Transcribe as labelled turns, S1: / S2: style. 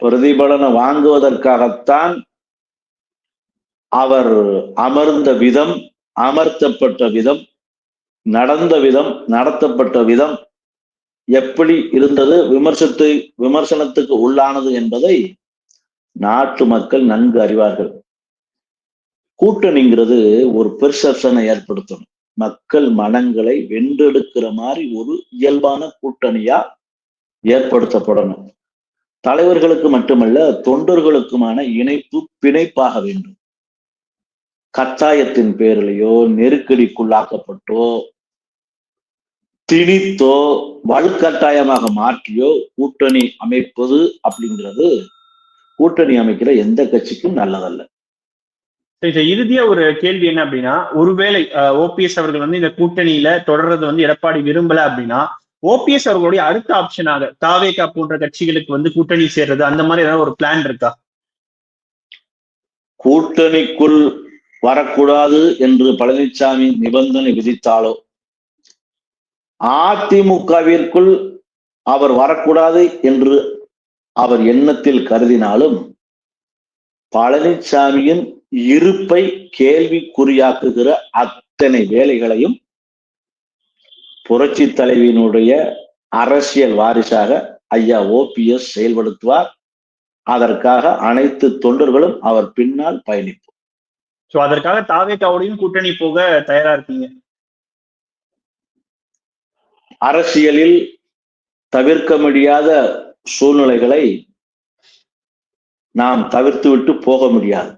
S1: பிரதிபலனை வாங்குவதற்காகத்தான் அவர் அமர்ந்த விதம் அமர்த்தப்பட்ட விதம் நடந்த விதம் நடத்தப்பட்ட விதம் எப்படி இருந்தது விமர்சத்து விமர்சனத்துக்கு உள்ளானது என்பதை நாட்டு மக்கள் நன்கு அறிவார்கள். கூட்டணிங்கிறது ஒரு பெர்செப்ஷனை ஏற்படுத்தணும் மக்கள் மனங்களை வென்றெடுக்கிற மாதிரி ஒரு இயல்பான கூட்டணியா ஏற்படுத்தப்படணும். தலைவர்களுக்கு மட்டுமல்ல தொண்டர்களுக்குமான இணைப்பு பிணைப்பாக வேண்டும். கட்டாயத்தின் பேரிலேயோ நெருக்கடிக்குள்ளாக்கப்பட்டோ திணித்தோ வலுக்கட்டாயமாக மாற்றியோ கூட்டணி அமைப்பது அப்படிங்கிறது கூட்டணி அமைக்கிற எந்த கட்சிக்கும் நல்லதல்ல.
S2: சரி இறுதியா ஒரு கேள்வி என்ன அப்படின்னா ஒருவேளை ஓபிஎஸ் அவர்கள் வந்து இந்த கூட்டணியில தொடர்றது வந்து எடப்பாடி விரும்பல அப்படின்னா ஓபிஎஸ் அவர்களுடைய அடுத்த ஆப்ஷனாக தாவேகா போன்ற கட்சிகளுக்கு வந்து கூட்டணி சேர்றது அந்த மாதிரி ஏதாவது ஒரு பிளான் இருக்கா?
S1: கூட்டணிக்குள் வரக்கூடாது என்று பழனிசாமி நிபந்தனை விதித்தாலோ? அதிமுகவிற்குள் அவர் வரக்கூடாது என்று அவர் எண்ணத்தில் கருதினாலும் பழனிசாமியின் இருப்பை கேள்விக்குறியாக்குகிற அத்தனை வேலைகளையும் புரட்சி தலைவியினுடைய அரசியல் வாரிசாக ஐயா ஓபிஎஸ் செயல்படுத்துவார். அதற்காக அனைத்து தொண்டர்களும் அவர் பின்னால் பயணிப்போம்.
S2: சோ அதற்காக தாவேக்காவோடையும் கூட்டணி போக தயாரா இருக்கீங்க?
S1: அரசியலில் தவிர்க்க முடியாத சூழ்நிலைகளை நாம் தவிர்த்து விட்டு போக முடியாது.